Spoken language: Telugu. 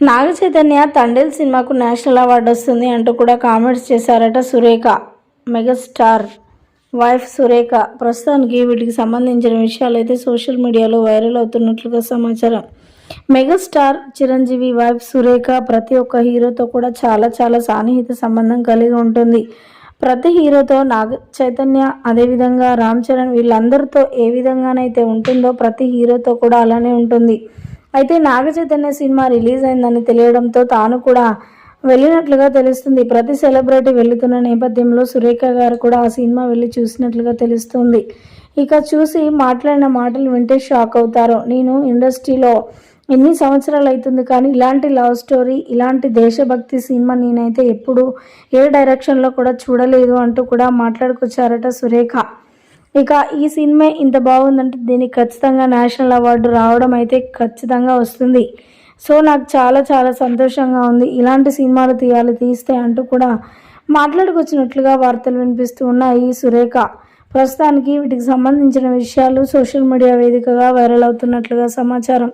నాగ చైతన్య తండేల్ సినిమాకు నేషనల్ అవార్డు వస్తుంది అంటూ కూడా కామెంట్స్ చేశారట సురేఖ మెగాస్టార్ వైఫ్ సురేఖ. ప్రస్తుతానికి వీటికి సంబంధించిన విషయాలు అయితే సోషల్ మీడియాలో వైరల్ అవుతున్నట్లుగా సమాచారం. మెగాస్టార్ చిరంజీవి వైఫ్ సురేఖ ప్రతి ఒక్క హీరోతో కూడా చాలా చాలా సాన్నిహిత సంబంధం కలిగి ఉంటుంది. ప్రతి హీరోతో నాగ చైతన్య అదేవిధంగా రామ్ చరణ్ వీళ్ళందరితో ఏ విధంగానైతే ఉంటుందో ప్రతి హీరోతో కూడా అలానే ఉంటుంది. అయితే నాగచైతన్య సినిమా రిలీజ్ అయిందని తెలియడంతో తాను కూడా వెళ్ళినట్లుగా తెలుస్తుంది. ప్రతి సెలబ్రిటీ వెళ్తున్న నేపథ్యంలో సురేఖ గారు కూడా ఆ సినిమా వెళ్ళి చూసినట్లుగా తెలుస్తుంది. ఇక చూసి మాట్లాడిన మాటలు వింటే షాక్ అవుతారు. నేను ఇండస్ట్రీలో ఎన్ని సంవత్సరాలు అవుతుంది కానీ ఇలాంటి లవ్ స్టోరీ ఇలాంటి దేశభక్తి సినిమా నేనైతే ఎప్పుడు ఏ డైరెక్షన్లో కూడా చూడలేదు అంటూ కూడా మాట్లాడుకొచ్చారట సురేఖ. ఇక ఈ సినిమా ఇంత బాగుందంటే దీనికి ఖచ్చితంగా నేషనల్ అవార్డు రావడం అయితే ఖచ్చితంగా వస్తుంది. సో నాకు చాలా చాలా సంతోషంగా ఉంది. ఇలాంటి సినిమాలు తీయాలి తీస్తే అంటూ కూడా మాట్లాడుకొచ్చినట్లుగా వార్తలు వినిపిస్తూ ఉన్నాయి సురేఖ. ప్రస్తుతానికి వీటికి సంబంధించిన విషయాలు సోషల్ మీడియా వేదికగా వైరల్ అవుతున్నట్లుగా సమాచారం.